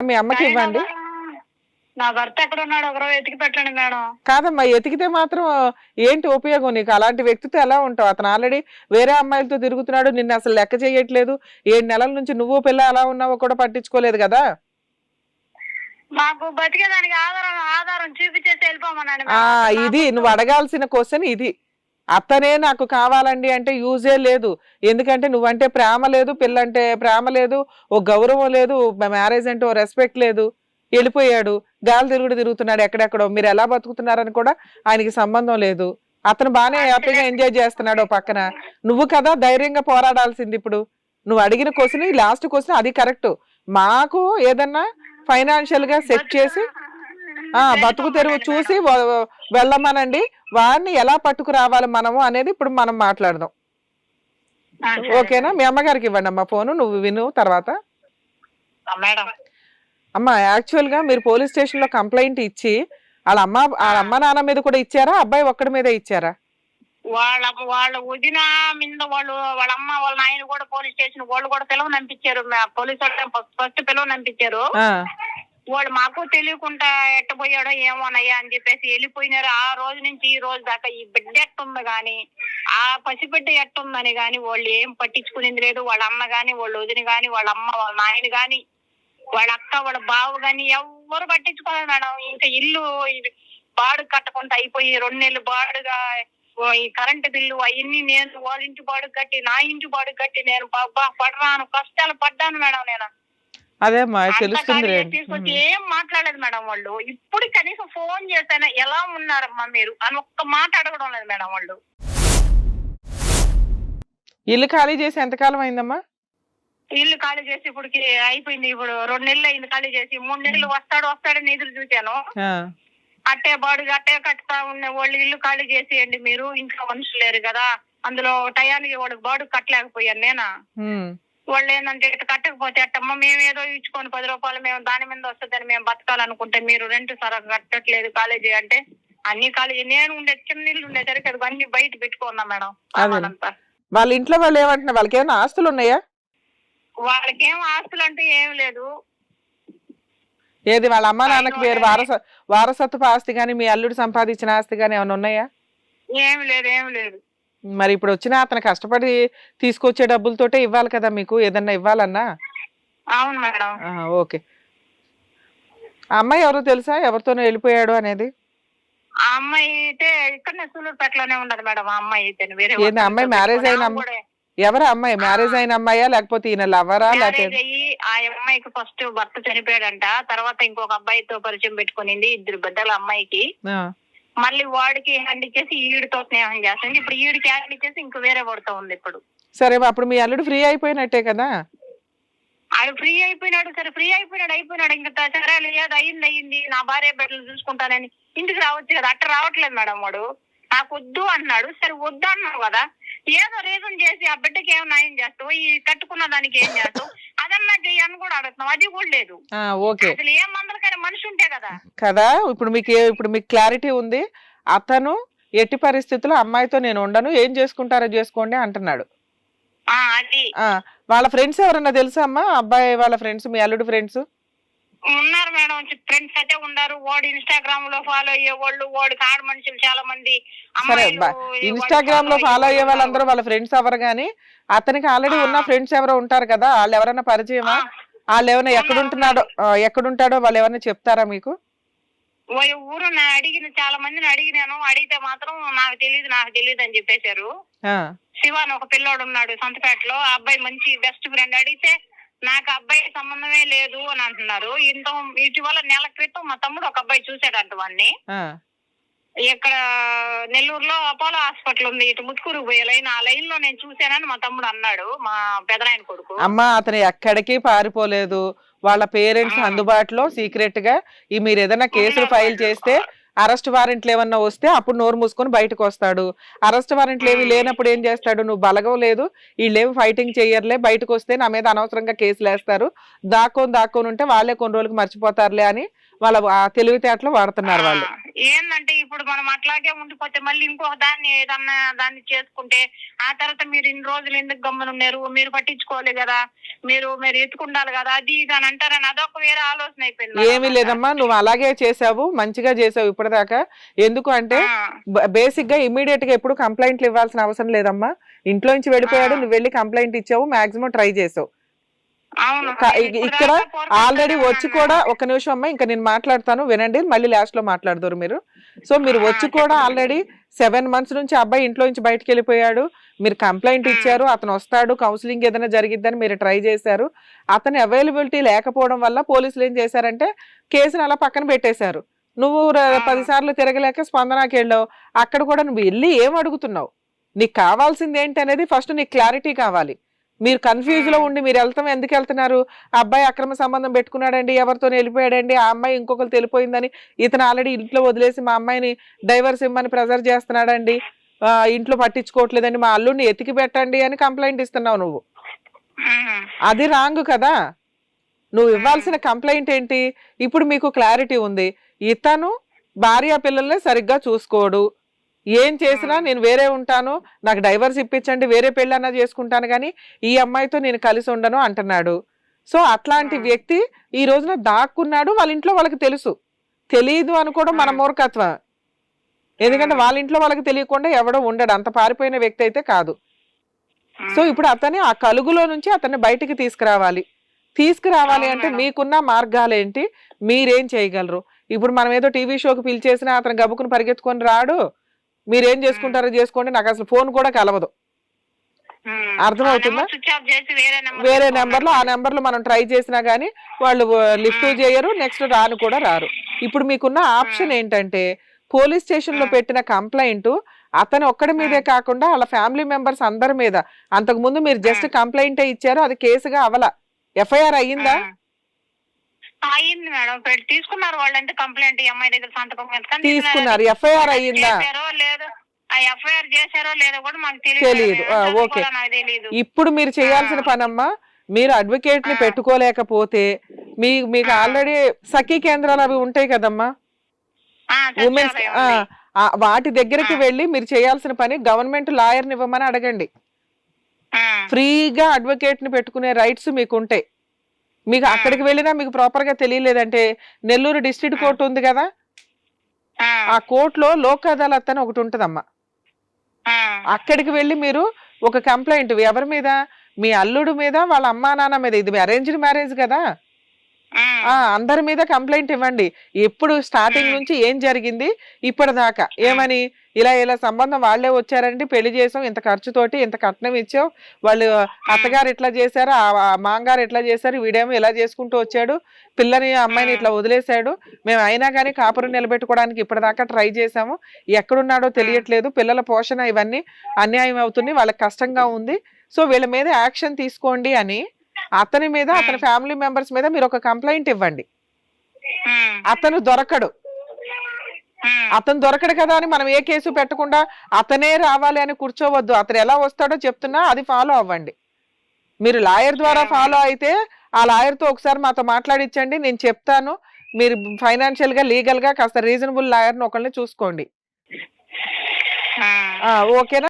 మీ అమ్మకి ఇవ్వండి. నా భర్త ఎక్కడ ఉన్నాడు ఒకరో వెతికి పెట్టండి మేడం. కాదమ్మా ఎతికితే మాత్రం ఏంటి ఉపయోగం నీకు? అలాంటి వ్యక్తితో ఎలా ఉంటావు? అతను ఆల్రెడీ వేరే అమ్మాయిలతో తిరుగుతున్నాడు నిన్ను అసలు లెక్క చేయట్లేదు. ఏడు నెలల నుంచి నువ్వు పిల్ల అలా ఉన్నావో కూడా పట్టించుకోలేదు కదా? మాకు బతికేదానికి ఆధారం ఆధారం చూపించేసి వెళ్ళిపోమన్నాడు. ఇది నువ్వు అడగాల్సిన క్వశ్చన్ ఇది. అతనే నాకు కావాలండి అంటే యూజే లేదు. ఎందుకంటే నువ్వంటే ప్రేమ లేదు పిల్లంటే ప్రేమ లేదు ఓ గౌరవం లేదు మ్యారేజ్ అంటే ఓ రెస్పెక్ట్ లేదు. వెళ్ళిపోయాడు గాలి తిరుగుడు తిరుగుతున్నాడు ఎక్కడెక్కడో. మీరు ఎలా బతుకుతున్నారని కూడా ఆయనకి సంబంధం లేదు. అతను బాగానే హ్యాపీగా ఎంజాయ్ చేస్తున్నాడు ఓ పక్కన. నువ్వు కదా ధైర్యంగా పోరాడాల్సింది ఇప్పుడు. నువ్వు అడిగిన క్వశ్చన్ లాస్ట్ క్వశ్చన్ అది కరెక్ట్. మాకు ఏదన్నా ఫైనాన్షియల్గా సెట్ చేసి బతుకు తెరువు చూసి వెళ్ళమనండి. వాడిని ఎలా పట్టుకు రావాలి మనము అనేది ఇప్పుడు మనం మాట్లాడదాం. ఓకేనా? మీ అమ్మగారికి ఇవ్వండి అమ్మా ఫోను. నువ్వు విను తర్వాత. అమ్మ యాక్చువల్గా మీరు పోలీస్ స్టేషన్లో కంప్లైంట్ ఇచ్చి వాళ్ళ అమ్మ వాళ్ళ అమ్మ నాన్న మీద కూడా ఇచ్చారా? అబ్బాయి ఒక్కడి మీద ఇచ్చారా? వాళ్ళ వాళ్ళ వదిన మీద వాళ్ళు వాళ్ళ అమ్మ వాళ్ళ నాయన కూడా పోలీస్ స్టేషన్ వాళ్ళు కూడా పిలవ నంపించారు పోలీస్ వాళ్ళు ఫస్ట్ పిలవ నంపించారు వాడు వాళ్ళు మాకు తెలియకుండా ఎట్టపోయాడో ఏమోనయ్యా అని చెప్పేసి వెళ్ళిపోయినారు. ఆ రోజు నుంచి ఈ రోజు దాకా ఈ బిడ్డ ఎట్టుంది గాని ఆ పసిబిడ్డ ఎట్టుందని గాని వాళ్ళు ఏం పట్టించుకునేది లేదు. వాళ్ళ అన్న గాని వాళ్ళ వదిన గాని వాళ్ళ అమ్మ వాళ్ళ నాయన గాని వాళ్ళ అక్క వాళ్ళ బావ గాని ఎవ్వరు పట్టించుకోలేదు మేడం. ఇంకా ఇల్లు ఇది బాడు కట్టకుండా అయిపోయి రెండు నెలలు బాడుగా ఓ ఈ కరెంటు బిల్లు అవన్నీ నేను వాళ్ళ ఇంటి బాడు కట్టి నా ఇంటి బాడు కట్టి నేను బాబా పడరాను కష్టాలు పడ్డాను మేడం నేను. అదే తెలుస్తుంది ఏం మాట్లాడలేదు మేడం వాళ్ళు. ఇప్పుడు కనీసం ఫోన్ చేశాను ఎలా ఉన్నారమ్మా మీరు? అని ఒక్క మాట అడగడం లేదు మేడం వాళ్ళు. ఇల్లు ఖాళీ చేసి ఎంతకాలం అయిందమ్మా? ఇల్లు ఖాళీ చేసి ఇప్పటికి అయిపోయింది. ఇప్పుడు రెండు నెలలు అయింది ఖాళీ చేసి. మూడు నెలలు వస్తాడు వస్తాడని ఎదురు చూశాను. అట్టే బాడుగా అట్టే కట్టుతా ఉన్న వాళ్ళు ఇల్లు ఖాళీ చేసేయండి మీరు. ఇంట్లో మనుషులు లేరు కదా. అందులో టయానికి వాడు బాడు కట్టలేకపోయాను నేనా? వాళ్ళు ఏంటంటే ఇట్లా కట్టకపోతే అట్టమ్మ మేము ఏదో ఇచ్చుకొని పది రూపాయలు మేము దాని మీద వస్తుందని మేము బతకాలనుకుంటే మీరు రెంట్ సరఫరా కట్టట్లేదు కాలేజీ అంటే అన్ని కాలేజీ నేను ఉండే చిన్న ఇల్లు ఉండేసరికి అది అన్ని బయట పెట్టుకున్నా మేడం సామానంతా వాళ్ళ ఇంట్లో వాళ్ళు ఏమంటున్నారు వాళ్ళకి ఏమైనా ఆస్తులు ఉన్నాయా? వాళ్ళకి ఏం ఆస్తులు అంటే ఏం లేదు. ఏది వాళ్ళ అమ్మ నాన్నకి పేరు వారస వారసత్వపు ఆస్తి కానీ మీ అల్లుడు సంపాదించిన ఆస్తి కానీ ఏమైనా ఉన్నాయా? ఏం లేదు ఏం లేదు. మరి ఇప్పుడు వచ్చిన అతను కష్టపడి తీసుకొచ్చే డబ్బులతోటే ఇవ్వాలి కదా మీకు? ఏదన్నా ఇవ్వాలన్నా? అవును మేడం. ఆ, ఓకే. ఆ అమ్మాయి ఎవరో తెలుసా? ఎవరితోనో వెళ్ళిపోయాడు అనేది? ఆ అమ్మాయి అయితే ఇక్కడనే సూలూరుపేటలోనే ఉండదు మేడం ఆ అమ్మాయి అయితే వేరే ఏంది, అమ్మాయి marriage అయిన ఎవరు అమ్మాయి? మ్యారేజ్ అయిన అమ్మాయా? లేకపోతే ఈయన లవరా లేకపోతే మ్యారేజ్ అయ్యి ఆ అమ్మాయికి ఫస్ట్ భర్త చనిపోయాడంట. తర్వాత ఇంకొక అబ్బాయితో పరిచయం పెట్టుకునింది ఇద్దరు బిడ్డల అమ్మాయికి. ఆ, మళ్ళీ వాడికి హ్యాండ్ ఇచ్చేసి ఈడితో స్నేహం చేస్తుంది? ఇప్పుడు ఈడికి హ్యాండ్ ఇచ్చేసి ఇంకో వేరే వాడితో ఉంది ఇప్పుడు. సరే అప్పుడు మీ అల్లుడు ఫ్రీ అయిపోయినట్టే కదా? ఆయన ఫ్రీ అయిపోయినాడు సరే ఫ్రీ అయిపోయినాడు అయిపోయినాడు. ఇంకా సరే లేదు అయింది అయింది. నా భార్య బిడ్డలు చూసుకుంటానని ఇంటికి రావచ్చు కదా? అట్ట రావట్లేదు మేడం వాడు. నాకు వద్దు అన్నాడు. సరే వద్దు అన్నావు కదా? ఏదో రీజన్ చేసి ఆ బిడ్డకి ఏం న్యాయం చేస్తావు? ఈ కట్టుకున్న దానికి ఏం చేస్తావు? అదన్నా చెయ్యని కూడా అడుగుతున్నావు. అది కూడా లేదు. ఓకే. అసలు ఏ మందలకైనా మనిషి ఉంటే కదా. కదా ఇప్పుడు మీకు ఇప్పుడు మీకు క్లారిటీ ఉంది. అతను ఎట్టి పరిస్థితుల్లో అమ్మాయితో నేను ఉండను. ఏం చేసుకుంటారో చేసుకోండి అంటున్నాడు. వాళ్ళ ఫ్రెండ్స్ ఎవరన్నా తెలుసా అమ్మా? అబ్బాయి వాళ్ళ ఫ్రెండ్స్ మీ అల్లుడు ఫ్రెండ్స్ ఉన్నారు మేడం. ఫ్రెండ్స్ అయితే ఉన్నారు. వాడు ఇన్స్టాగ్రామ్లో ఫాలో అయ్యే వాళ్ళు వాడు కాడ మనుషులు చాలా మంది సరే ఇన్స్టాగ్రామ్లో ఫాలో అయ్యే వాళ్ళందరూ వాళ్ళ ఫ్రెండ్స్ ఎవరు గానీ అతనికి ఆల్రెడీ ఉన్న. ఫ్రెండ్స్ ఎవరో ఉంటారు కదా వాళ్ళు ఎవరైనా పరిచయమా? వాళ్ళు ఏమైనా ఎక్కడుంటున్నాడో ఎక్కడుంటాడో వాళ్ళు ఏమైనా చెప్తారా మీకు? ఊరు నా అడిగిన చాలా మందిని అడిగినాను. అడిగితే మాత్రం నాకు తెలియదు నాకు తెలియదు అని చెప్పేశారు. ఆ, శివ అని ఒక పిల్లోడు ఉన్నాడు సంతపేటలో. ఆ అబ్బాయి మంచి బెస్ట్ ఫ్రెండ్ అడిగితే నాకు అబ్బాయి సంబంధమే లేదు అని అంటున్నారు. ఇంత ఇటీవల నెల క్రితం మా తమ్ముడు ఒక అబ్బాయి చూశాడంట వాడిని ఇక్కడ నెల్లూరులో అపోలో హాస్పిటల్ ఉంది. ఇటు ముత్తుకూరు పోయే లైన్ ఆ లైన్లో నేను చూశానని మా తమ్ముడు అన్నాడు. మా పెదనాయన కొడుకు. అమ్మ అతను ఎక్కడికి పారిపోలేదు. వాళ్ళ పేరెంట్స్. అందుబాటులో సీక్రెట్గా ఈ మీరు ఏదైనా కేసులు ఫైల్. చేస్తే అరెస్ట్ వారెంట్లు ఏమన్నా వస్తే అప్పుడు నోరు మూసుకొని బయటకు వస్తాడు. అరెస్ట్ వారెంట్లు ఏవి. లేనప్పుడు ఏం చేస్తాడు? నువ్వు బలగం లేదు వీళ్ళేమి ఫైటింగ్ చెయ్యర్లే బయటకు వస్తే నా మీద అనవసరంగా కేసులు వేస్తారు. దాక్కొని దాక్కొని ఉంటే వాళ్ళే కొన్ని రోజులకు మర్చిపోతారులే అని వాళ్ళ తెలివితేటలు వాడుతున్నారు వాళ్ళు. ఏందంటే ఇప్పుడు మనం అట్లాగే ఉండిపోతే మళ్ళీ ఇంకొక దాన్ని ఏదన్నా దాన్ని చేసుకుంటే ఆ తర్వాత మీరు ఇన్ని రోజులు ఎందుకు గమ్మనున్నారు మీరు పట్టించుకోవాలి కదా. మీరు మీరు ఎత్తుకుండాలి కదా. అది ఇది అని అంటారని అదొక వేరే ఆలోచన అయిపోయింది ఏమీ. లేదమ్మా నువ్వు అలాగే చేసావు మంచిగా చేసావు ఇప్పటిదాకా. ఎందుకు అంటే బేసిక్గా ఇమీడియట్గా ఎప్పుడు కంప్లైంట్లు ఇవ్వాల్సిన అవసరం లేదమ్మా. ఇంట్లో నుంచి వెళ్ళిపోయాడు. నువ్వు వెళ్ళి కంప్లైంట్ ఇచ్చావు మాక్సిమం ట్రై చేసావు అవును క- నేను ఇ- ఇప్పుడు ఇక్కడ ఆల్రెడీ వచ్చి కూడా. ఒక నిమిషం అమ్మా ఇంకా నేను మాట్లాడతాను వినండి మళ్ళీ లాస్ట్లో మాట్లాడతారు మీరు సో మీరు వచ్చి కూడా. ఆల్రెడీ సెవెన్ మంత్స్ నుంచి అబ్బాయి ఇంట్లో నుంచి బయటకు వెళ్ళిపోయాడు మీరు కంప్లైంట్. ఇచ్చారు అతను వస్తాడు కౌన్సిలింగ్ ఏదైనా జరిగిద్దని మీరు ట్రై చేశారు అతని అవైలబిలిటీ లేకపోవడం వల్ల పోలీసులు ఏం చేశారంటే కేసుని అలా పక్కన పెట్టేశారు నువ్వు ర- ఆ. పది సార్లు తిరగలేక స్పందనకి వెళ్ళావు అక్కడ కూడా నువ్వు వెళ్ళి ఏం అడుగుతున్నావు నీకు కావాల్సింది ఏంటి అనేది ఫస్ట్ నీకు క్లారిటీ కావాలి మీరు కన్ఫ్యూజ్లో మ్మ్. ఉండి మీరు వెళ్తాం ఎందుకు వెళ్తున్నారు? ఆ అబ్బాయి అక్రమ సంబంధం పెట్టుకున్నాడండి ఎవరితో వెళ్ళిపోయాడండి ఆ అమ్మాయి ఇంకొకరు తెలిపోయిందని ఇతను ఆల్రెడీ ఇంట్లో వదిలేసి మా అమ్మాయిని డైవర్స్ ఇమ్మని ప్రెజర్ చేస్తున్నాడండి. ఇంట్లో పట్టించుకోవట్లేదండి మా అల్లుడిని ఎతికి పెట్టండి అని కంప్లైంట్ ఇస్తున్నావు నువ్వు. ఉమ్, అది రాంగ్ కదా. నువ్వు ఇవ్వాల్సిన కంప్లైంట్ ఏంటి? ఇప్పుడు మీకు క్లారిటీ ఉంది. ఇతను భార్య పిల్లల్ని సరిగ్గా చూసుకోడు. ఏం చేసినా. నేను వేరే ఉంటాను నాకు డైవర్స్ ఇప్పించండి వేరే పెళ్ళన్నా చేసుకుంటాను కానీ ఈ అమ్మాయితో నేను కలిసి ఉండను అంటున్నాడు సో అట్లాంటి. వ్యక్తి ఈ రోజున దాక్కున్నాడు వాళ్ళ ఇంట్లో వాళ్ళకి తెలుసు తెలియదు అనుకోవడం మన. మూర్ఖత్వం ఎందుకంటే. వాళ్ళ ఇంట్లో వాళ్ళకి తెలియకుండా ఎవడో ఉండడు అంత పారిపోయిన వ్యక్తి అయితే కాదు. సో ఇప్పుడు అతని ఆ కలుగులో నుంచి అతన్ని బయటికి తీసుకురావాలి తీసుకురావాలి అంటే. మీకున్న మార్గాలు ఏంటి మీరేం చేయగలరు ఇప్పుడు మనం ఏదో టీవీ షోకి పిలిచేసినా అతను గబుకుని పరిగెత్తుకొని రాడు మీరేం చేసుకుంటారో చేసుకోండి నాకు అసలు ఫోన్ కూడా కలవదు. అర్థమవుతుందా? వేరే నెంబర్లో ఆ. నెంబర్లో మనం ట్రై చేసినా గానీ వాళ్ళు లిఫ్ట్. చేయరు నెక్స్ట్ రాను కూడా రారు ఇప్పుడు మీకున్న ఆప్షన్. ఏంటంటే పోలీస్ స్టేషన్లో. పెట్టిన కంప్లైంట్ అతను ఒక్కడి మీదే కాకుండా వాళ్ళ ఫ్యామిలీ మెంబర్స్ అందరి మీద అంతకు ముందు మీరు జస్ట్ కంప్లైంట్ ఇచ్చారు అది కేసుగా అవల ఎఫ్ఐఆర్ అయ్యిందా ఉమ్. అయ్యింది మేడం తీసుకున్నారు వాళ్ళంటే కంప్లైంట్ ఈ అమ్మాయి దగ్గర సంతకం. తీసుకున్నారు ఎఫ్ఐఆర్ అయ్యిందా చేశారో లేదో ఆ ఎఫ్ఐఆర్ చేశారో లేదో కూడా మాకు. తెలియదు ఓకే. నాకు తెలియదు ఇప్పుడు మీరు చేయాల్సిన. పనమ్మా మీరు అడ్వకేట్ని. పెట్టుకోలేకపోతే మీ మీకు. ఆల్రెడీ సఖీ కేంద్రాలు అవి ఉంటాయి కదమ్మా ఆ, ఉమెన్స్ ఉంది. వాటి దగ్గరికి. వెళ్ళి మీరు చేయాల్సిన పని గవర్నమెంట్ లాయర్ని ఇవ్వమని అడగండి ఆ, ఫ్రీగా అడ్వకేట్ని పెట్టుకునే రైట్స్ మీకు ఉంటాయి మీకు. అక్కడికి వెళ్ళినా మీకు ప్రాపర్గా తెలియలేదంటే నెల్లూరు డిస్ట్రిక్ట్. కోర్టు ఉంది కదా? ఆ, కోర్టులో లోక్ అదాలత్ అని ఒకటి ఉంటదమ్మా. అక్కడికి వెళ్ళి మీరు ఒక కంప్లైంట్ ఎవరి మీద? మీ అల్లుడు మీద వాళ్ళ అమ్మా నాన్న మీద. ఇది అరేంజ్డ్ మ్యారేజ్ కదా? అందరి మీద కంప్లైంట్ ఇవ్వండి. ఎప్పుడు స్టార్టింగ్. నుంచి ఏం జరిగింది? ఇప్పటిదాకా. ఏమని? ఇలా ఇలా సంబంధం వాళ్ళే వచ్చారండి పెళ్ళి చేసాం ఇంత ఖర్చుతోటి ఇంత కట్నం ఇచ్చాం. వాళ్ళు అత్తగారు ఇట్లా చేశారు? మాంగారు ఇట్లా చేశారు? వీడేమో ఇలా చేసుకుంటూ వచ్చాడు. పిల్లని అమ్మాయిని ఇట్లా వదిలేశాడు. మేము అయినా కానీ కాపురం నిలబెట్టుకోవడానికి ఇప్పటిదాకా ట్రై చేసాము ఎక్కడున్నాడో తెలియట్లేదు. పిల్లల పోషణ ఇవన్నీ అన్యాయం అవుతుంది వాళ్ళకి కష్టంగా ఉంది. సో వీళ్ళ మీద యాక్షన్ తీసుకోండి అని అతని మీద అతని ఫ్యామిలీ మెంబర్స్ మీద మీరు ఒక కంప్లైంట్ ఇవ్వండి. అతను దొరకడు. అతను దొరకడు కదా అని మనం ఏ కేసు పెట్టకుండా అతనే రావాలి అని కూర్చోవద్దు. అతను ఎలా వస్తాడో చెప్తున్నా అది ఫాలో అవ్వండి. మీరు లాయర్ ద్వారా ఫాలో అయితే ఆ లాయర్తో ఒకసారి మాతో మాట్లాడించండి నేను చెప్తాను. మీరు ఫైనాన్షియల్గా లీగల్గా కాస్త రీజనబుల్ లాయర్ని ఒకళ్ళని చూసుకోండి. ఓకేనా?